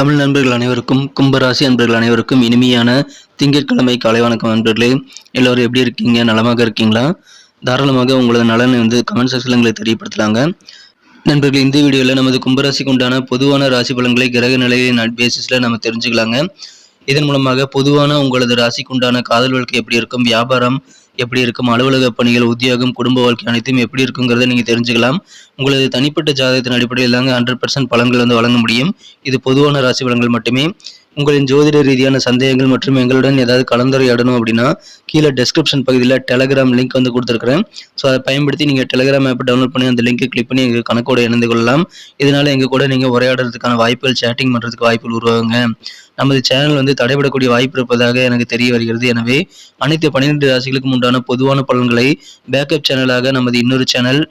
தமிழ் நண்பர்கள் அனைவருக்கும் கும்பராசி அன்பர்கள் அனைவருக்கும் இனிமையான திங்கட்கிழமை காலை வணக்கம் நண்பர்களே. எல்லோரும் எப்படி இருக்கீங்க? நலமாக இருக்கீங்களா? தாராளமாக உங்களது நலனை வந்து கமெண்ட் செக்ஷனில் எங்களை தெரியப்படுத்தலாங்க. நண்பர்கள் இந்த வீடியோவில் நமது கும்பராசிக்கு உண்டான பொதுவான ராசி பலன்களை கிரக நிலையின் பேசிஸில் நம்ம தெரிஞ்சுக்கலாங்க. இதன் மூலமாக பொதுவான உங்களது ராசிக்கு உண்டான காதல் வாழ்க்கை எப்படி இருக்கும்? வியாபாரம் எப்படி இருக்கும்? அலுவலக பணிகள் உத்தியோகம் குடும்ப வாழ்க்கை அனைத்தும் எப்படி இருக்குங்கிறத நீங்கள் தெரிஞ்சுக்கலாம். உங்களது தனிப்பட்ட ஜாதகத்தின் அடிப்படையில் தாங்க ஹண்ட்ரட் பர்சன்ட் பலன்கள் வந்து வழங்க முடியும். இது பொதுவான ராசி பலன்கள் மட்டுமே. உங்களின் ஜோதிட ரீதியான சந்தேகங்கள் மற்றும் எங்களுடன் ஏதாவது கலந்துரையாடணும் அப்படின்னா கீழே டெஸ்கிரிப்ஷன் பகுதியில் டெலகிராம் லிங்க் வந்து கொடுத்துருக்குறேன். ஸோ அதை பயன்படுத்தி நீங்கள் டெலகிராம் ஆப்பை டவுன்லோட் பண்ணி அந்த லிங்கை கிளிக் பண்ணி எங்கள் கணக்கோடு இணைந்து கொள்ளலாம். இதனால் எங்கள் கூட நீங்கள் உரையாடுறதுக்கான வாய்ப்புகள் சேட்டிங் பண்ணுறதுக்கு வாய்ப்புகள் உருவாகுங்க. நமது சேனல் வந்து தடைபடக்கூடிய வாய்ப்பு இருப்பதாக எனக்கு தெரிய வருகிறது. எனவே அனைத்து பன்னிரெண்டு ராசிகளுக்கும் உண்டான பொதுவான பலன்களை பேக்கப் சேனலாக நமது இன்னொரு சேனல்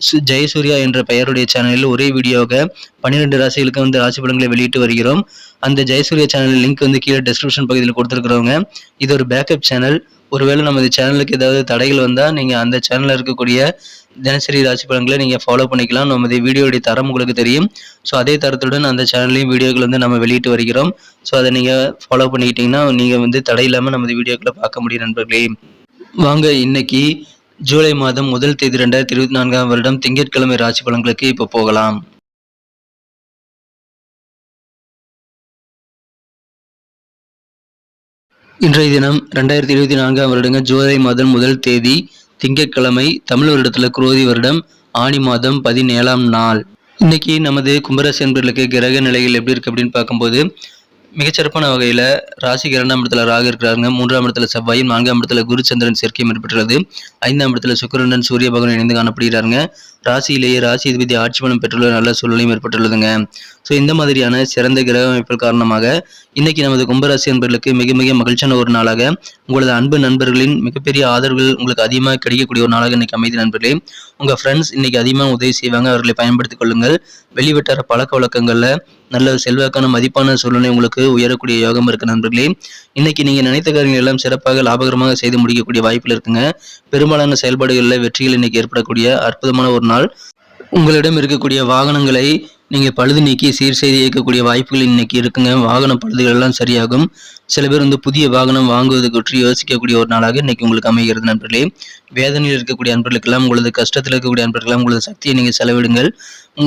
சு- ஜெயசூர்யா என்ற பெயருடைய சேனலில் ஒரே வீடியோவாக பன்னிரெண்டு ராசிகளுக்கு வந்து ராசி பலன்களை வெளியிட்டு வருகிறோம். அந்த ஜெயசூர்யா சேனல் லிங்க் வந்து கீழே டிஸ்கிரிப்ஷன் பகுதியில் கொடுத்துருக்குறவங்க இது ஒரு பேக்கப் சேனல் ஒருவேளை நமது சேனலுக்கு ஏதாவது தடைகள் வந்தால் நீங்கள் அந்த சேனலில் இருக்கக்கூடிய தினசரி ராசி பலன்களை நீங்கள் ஃபாலோ பண்ணிக்கலாம். நமது வீடியோடைய தரம் உங்களுக்கு தெரியும். ஸோ அதே தரத்துடன் அந்த சேனல்லையும் வீடியோக்கள் வந்து நம்ம வெளியிட்டு வருகிறோம். ஸோ அதை நீங்கள் ஃபாலோ பண்ணிக்கிட்டிங்கன்னா நீங்கள் வந்து தடையில்லாமல் நமது வீடியோக்களை பார்க்க முடியும் நண்பர்களே. வாங்க இன்னைக்கு ஜூலை மாதம் முதல் தேதி ரெண்டாயிரத்தி இருபத்தி நான்காம் வருடம் திங்கட்கிழமை ராசி பலன்களுக்கு இப்போ போகலாம். இன்றைய தினம் ரெண்டாயிரத்தி இருபத்தி நான்காம் வருடங்க ஜூலை மாதம் முதல் தேதி திங்கட்கிழமை தமிழ் வருடத்தில் குரோதி வருடம் ஆணி மாதம் பதினேழாம் நாள். இன்னைக்கு நமது கும்பராசி கிரக நிலைகள் எப்படி இருக்கு அப்படின்னு பார்க்கும்போது மிகச்சிறப்பான வகையில் ராசிக்கு இரண்டாம் இடத்துல ராகு இருக்கிறாங்க மூன்றாம் இடத்துல செவ்வாயும் நான்காம் இடத்துல குரு சந்திரன் சேர்க்கையும் ஏற்பட்டுள்ளது. ஐந்தாம் இடத்துல சுக்கிரனுடன் சூரிய பகவான் இணைந்து காணப்படுகிறாருங்க. ராசியிலேயே ராசி அதிபதி ஆட்சி பலம் பெற்றுள்ள நல்ல சூழ்நிலையும் ஏற்பட்டுள்ளதுங்க. ஸோ இந்த மாதிரியான சிறந்த கிரக அமைப்புகள் காரணமாக இன்னைக்கு நமது கும்பராசி நண்பர்களுக்கு மிக மிக மகிழ்ச்சியான ஒரு நாளாக உங்களது அன்பு நண்பர்களின் மிகப்பெரிய ஆதரவுகள் உங்களுக்கு அதிகமாக கிடைக்கக்கூடிய ஒரு நாளாக இன்னைக்கு அமைதி நண்பர்களே. உங்கள் ஃப்ரெண்ட்ஸ் இன்னைக்கு அதிகமாக உதவி செய்வாங்க அவர்களை பயன்படுத்திக் கொள்ளுங்கள். வெளிவட்டார பழக்க வழக்கங்களில் நல்ல செல்வாக்கான மதிப்பான சூழ்நிலை உங்களுக்கு உயரக்கூடிய யோகம் இருக்கு நண்பர்களே. இன்னைக்கு நீங்க நினைத்த காரியங்கள் எல்லாம் சிறப்பாக லாபகரமாக செய்து முடிக்கக்கூடிய வாய்ப்பில் இருக்குங்க. பெரும்பாலான செயல்பாடுகளில் வெற்றிகள் இன்னைக்கு ஏற்படக்கூடிய அற்புதமான ஒரு நாள். உங்களிடம் இருக்கக்கூடிய வாகனங்களை நீங்கள் பழுது நீக்கி சீர் செய்து இயக்கக்கூடிய வாய்ப்புகள் இன்னைக்கு இருக்குங்க. வாகன பழுதுகள் எல்லாம் சரியாகும். சில பேர் வந்து புதிய வாகனம் வாங்குவது பற்றி யோசிக்கக்கூடிய ஒரு நாளாக இன்றைக்கி உங்களுக்கு அமைகிறது நண்பர்களே. வேதனையில் இருக்கக்கூடிய நண்பர்களுக்கெல்லாம் உங்களது கஷ்டத்தில் இருக்கக்கூடிய நண்பர்களெல்லாம் உங்களது சக்தியை நீங்கள் செலவிடுங்கள்.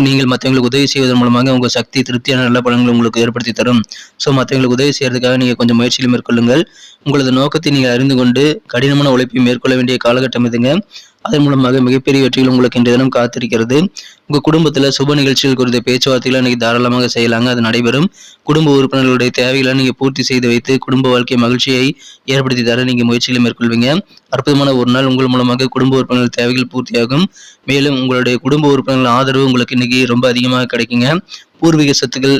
நீங்கள் மற்றவங்களுக்கு உதவி செய்வதன் மூலமாக உங்கள் சக்தி திருப்தியான நல்ல பலன்களை உங்களுக்கு ஏற்படுத்தி தரும். ஸோ மற்றவங்களுக்கு உதவி செய்கிறதுக்காக நீங்கள் கொஞ்சம் முயற்சிகளை மேற்கொள்ளுங்கள். உங்களது நோக்கத்தை நீங்கள் அறிந்து கொண்டு கடினமான உழைப்பை மேற்கொள்ள வேண்டிய காலகட்டம் இதுங்க. அதன் மூலமாக மிகப்பெரிய வெற்றிகள் உங்களுக்கு இன்றைய தினம் காத்திருக்கிறது. உங்கள் குடும்பத்தில் சுப நிகழ்ச்சிகள் குறித்த பேச்சுவார்த்தைகளை இன்றைக்கி தாராளமாக செய்யலாங்க. அது நடைபெறும். குடும்ப உறுப்பினர்களுடைய தேவைகளை நீங்கள் பூர்த்தி செய்து வைத்து குடும்ப வாழ்க்கை மகிழ்ச்சியை ஏற்படுத்தி தர நீங்கள் முயற்சிகளை மேற்கொள்வீங்க. அற்புதமான ஒரு நாள் உங்கள் மூலமாக குடும்ப உறுப்பினர்கள் தேவைகள் பூர்த்தியாகும். மேலும் உங்களுடைய குடும்ப உறுப்பினர்கள் ஆதரவு உங்களுக்கு இன்னைக்கு ரொம்ப அதிகமாக கிடைக்குங்க. பூர்வீக சொத்துக்கள்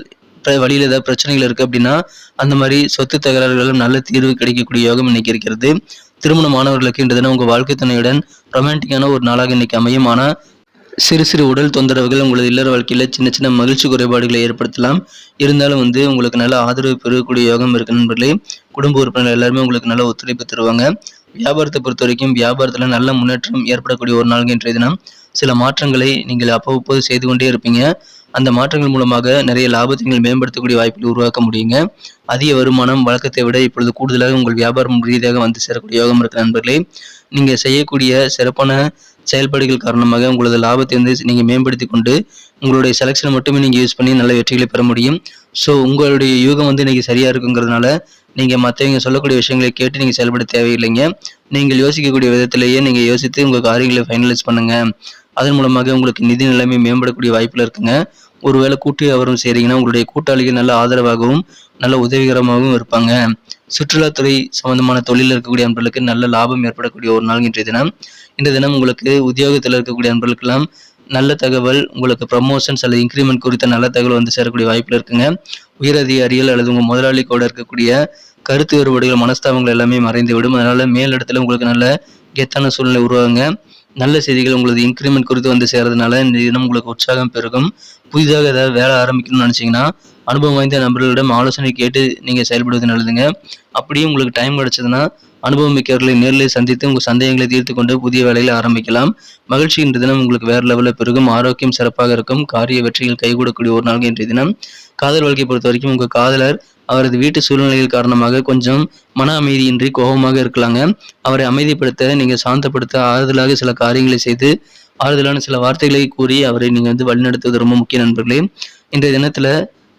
வழியில் ஏதாவது பிரச்சனைகள் இருக்கு அப்படின்னா அந்த மாதிரி சொத்து தகராறுகளும் நல்ல தீர்வு கிடைக்கக்கூடிய யோகம் இன்னைக்கு இருக்கிறது. திருமணமானவர்களுக்கு இன்று தினம் உங்க வாழ்க்கை துணையுடன் ரொமான்டிக்கான ஒரு நாளாக இன்னைக்கு அமையும் ஆனால் சிறு சிறு உடல் தொந்தரவுகள் உங்களது இல்லற வாழ்க்கையில சின்ன சின்ன மகிழ்ச்சி குறைபாடுகளை ஏற்படுத்தலாம். இருந்தாலும் வந்து உங்களுக்கு நல்ல ஆதரவு பெறக்கூடிய யோகம் இருக்கு நண்பர்களே. குடும்ப உறுப்பினர்கள் எல்லாருமே உங்களுக்கு நல்ல ஒத்துழைப்பு தருவாங்க. வியாபாரத்தை பொறுத்த வரைக்கும் வியாபாரத்தில் நல்ல முன்னேற்றம் ஏற்படக்கூடிய ஒரு நாள் இன்றைய தினம். சில மாற்றங்களை நீங்கள் அப்பப்போது செய்து கொண்டே இருப்பீங்க. அந்த மாற்றங்கள் மூலமாக நிறைய லாபத்தை நீங்கள் மேம்படுத்தக்கூடிய வாய்ப்பில் உருவாக்க முடியுங்க. அதிக வருமானம் வழக்கத்தை விட இப்பொழுது கூடுதலாக உங்கள் வியாபாரம் ரீதியாக வந்து சேரக்கூடிய யோகம் இருக்கிற நண்பர்களே. நீங்கள் செய்யக்கூடிய சிறப்பான செயல்பாடுகள் காரணமாக உங்களது லாபத்தை வந்து நீங்கள் மேம்படுத்தி கொண்டு உங்களுடைய செலெக்ஷனை மட்டுமே நீங்கள் யூஸ் பண்ணி நல்ல வெற்றிகளை பெற முடியும். ஸோ உங்களுடைய யூகம் வந்து இன்றைக்கி சரியாக இருக்குங்கிறதுனால நீங்கள் மற்றவங்க சொல்லக்கூடிய விஷயங்களை கேட்டு நீங்கள் செயல்பட தேவையில்லைங்க. நீங்கள் யோசிக்கக்கூடிய விதத்திலேயே நீங்கள் யோசித்து உங்கள் காரியங்களை ஃபைனலைஸ் பண்ணுங்கள் அதன் மூலமாக உங்களுக்கு நிதி நிலைமை மேம்படக்கூடிய வாய்ப்பில் இருக்குங்க. ஒருவேளை கூட்டு வியாபாரம் செய்கிறீங்கன்னா உங்களுடைய கூட்டாளிகள் நல்ல ஆதரவாகவும் நல்ல உதவிகரமாகவும் இருப்பாங்க. சுற்றுலாத்துறை சம்பந்தமான தொழிலில் இருக்கக்கூடிய அன்பர்களுக்கு நல்ல லாபம் ஏற்படக்கூடிய ஒரு நாள் இன்றைய தினம். இந்த தினம் உங்களுக்கு உத்தியோகத்தில் இருக்கக்கூடிய அன்பர்களுக்கெல்லாம் நல்ல தகவல் உங்களுக்கு ப்ரமோஷன்ஸ் அல்லது இன்க்ரிமெண்ட் குறித்த நல்ல தகவல் வந்து சேரக்கூடிய வாய்ப்பில் இருக்குங்க. உயர் அதிகாரிகள் அல்லது உங்கள் முதலாளி கூட இருக்கக்கூடிய கருத்து வேறுபாடுகள் மனஸ்தாபங்கள் எல்லாமே மறைந்து விடும் அதனால மேல் இடத்துல உங்களுக்கு நல்ல கெத்தான சூழ்நிலை உருவாகுங்க. நல்ல செய்திகள் உங்களது இன்க்ரிமெண்ட் குறித்து வந்து சேர்றதுனால இந்த தினம் உங்களுக்கு உற்சாகம் பெருகும். புதிதாக ஏதாவது வேலை ஆரம்பிக்கணும்னு நினச்சிங்கன்னா அனுபவம் வாய்ந்த நபர்களிடம் ஆலோசனை கேட்டு நீங்கள் செயல்படுவது நல்லதுங்க. அப்படியே உங்களுக்கு டைம் கிடச்சதுன்னா அனுபவம் மிக்கவர்களை நேரில் சந்தித்து உங்கள் சந்தேகங்களை தீர்த்து கொண்டு புதிய வேலையில் ஆரம்பிக்கலாம். மகிழ்ச்சி இன்று தினம் உங்களுக்கு வேறு லெவலில் பெருகும். ஆரோக்கியம் சிறப்பாக இருக்கும். காரிய வெற்றியில் கைகூடக்கூடிய ஒரு நாள் இன்றைய தினம். காதல் வாழ்க்கையை பொறுத்த வரைக்கும் உங்கள் காதலர் அவரது வீட்டு சூழ்நிலைகள் காரணமாக கொஞ்சம் மன அமைதியின்றி கோபமாக இருக்கலாங்க. அவரை அமைதிப்படுத்த நீங்கள் சாந்தப்படுத்த ஆறுதலாக சில காரியங்களை செய்து ஆறுதலான சில வார்த்தைகளை கூறி அவரை நீங்கள் வந்து வழிநடத்துவது ரொம்ப முக்கிய நண்பர்களே. இன்றைய தினத்தில்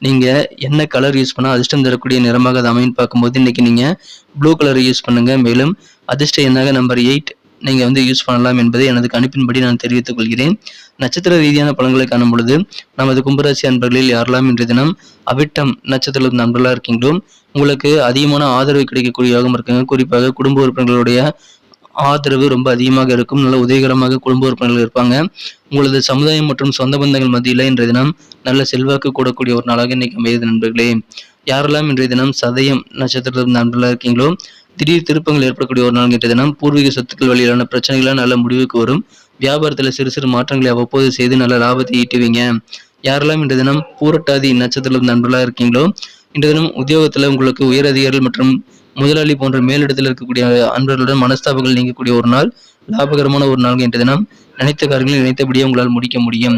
நீங்கள் என்ன கலர் யூஸ் பண்ணால் அதிர்ஷ்டம் தரக்கூடிய நிறமாக அது அமைன்னு பார்க்கும்போது இன்றைக்கி நீங்கள் ப்ளூ கலரை யூஸ் பண்ணுங்கள் மேலும் அதிர்ஷ்ட எண்ணாக நம்பர் எயிட் நீங்கள் வந்து யூஸ் பண்ணலாம் என்பதை எனது கணிப்பின்படி நான் தெரிவித்துக் கொள்கிறேன். நட்சத்திர ரீதியான பலன்களை காணும் பொழுது நமது கும்பராசி அன்பர்களில் யாரெல்லாம் இன்றைய தினம் அவிட்டம் நட்சத்திர நண்பர்களாக இருக்கீங்களோ உங்களுக்கு அதிகமான ஆதரவு கிடைக்கக்கூடிய யோகம் இருக்குங்க. குறிப்பாக குடும்ப உறுப்பினர்களுடைய ஆதரவு ரொம்ப அதிகமாக இருக்கும். நல்ல உதவிகரமாக குடும்ப உறுப்பினர்கள் இருப்பாங்க. உங்களது சமுதாயம் மற்றும் சொந்த பந்தங்கள் மத்தியில் இன்றைய தினம் நல்ல செல்வாக்கு கூடக்கூடிய ஒரு நாளாக இன்னைக்கு அமையுது நண்பர்களே. யாரெல்லாம் இன்றைய தினம் சதயம் நட்சத்திரத்தில் நண்பர்களாக இருக்கீங்களோ திடீர் திருப்பங்கள் ஏற்படக்கூடிய ஒரு நாள் இன்றைய தினம். பூர்வீக சொத்துக்கள் வழியிலான பிரச்சனைகளாக நல்ல முடிவுக்கு வரும். வியாபாரத்தில் சிறு சிறு மாற்றங்களை அவ்வப்போது செய்து நல்ல லாபத்தை ஈட்டுவீங்க. யாரெல்லாம் இன்றைய தினம் பூரட்டாதி நட்சத்திரத்தில் நண்பர்களாக இருக்கீங்களோ இன்று தினம் உத்தியோகத்தில் உங்களுக்கு உயர் அதிகாரிகள் மற்றும் முதலாளி போன்ற மேலிடத்தில் இருக்கக்கூடிய அன்பர்களுடன் மனஸ்தாபங்கள் நீங்கக்கூடிய ஒரு நாள் லாபகரமான ஒரு நாள் இன்று தினம் நினைத்த காரியங்களை நினைத்தபடியே உங்களால் முடிக்க முடியும்.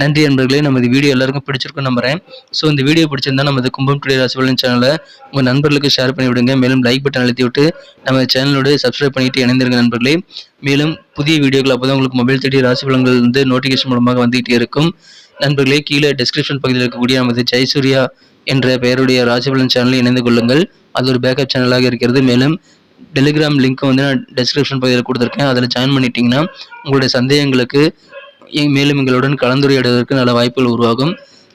நன்றி நண்பர்களே நமது வீடியோ எல்லாருக்கும் பிடிச்சிருக்கும் நம்புறேன். ஸோ இந்த வீடியோ பிடிச்சிருந்தா நமது கும்பம் டுடே ராசிபலன் சேனலை உங்கள் நண்பர்களுக்கு ஷேர் பண்ணி விடுங்க மேலும் லைக் பட்டன் அழுத்தி விட்டு நம்ம சேனலோட சப்ஸ்கிரைப் பண்ணிட்டு இணைந்திருங்க நண்பர்களே. மேலும் புதிய வீடியோக்கள் அப்போ உங்களுக்கு மொபைல் தேடி ராசிபலன்கள் வந்து நோட்டிஃபிகேஷன் மூலமாக வந்துகிட்டே இருக்கும். நண்பர்களே கீழே டிஸ்கிரிப்ஷன் பகுதியில் இருக்கக்கூடிய நமது ஜெயசூர்யா என்ற பெயருடைய ராசிபலன் சேனலில் இணைந்து கொள்ளுங்கள். அது ஒரு பேக்கப் சேனலாக இருக்கிறது. மேலும் டெலிகிராம் லிங்க் வந்து நான் டெஸ்கிரிப்ஷன் பகுதியில் கொடுத்துருக்கேன். அதில் ஜாயின் பண்ணிட்டீங்கன்னா உங்களுடைய சந்தேகங்களுக்கு மேலும் எங்களுடன் கலந்துரையாடுவதற்கு நல்ல வாய்ப்புகள் உருவாகும்.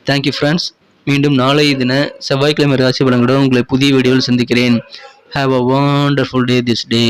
தேங்க்யூ ஃப்ரெண்ட்ஸ் மீண்டும் நாளை தின செவ்வாய்க்கிழமை ராசி பலங்களுடன் உங்களை புதிய வீடியோவில் சந்திக்கிறேன். Have a wonderful day this day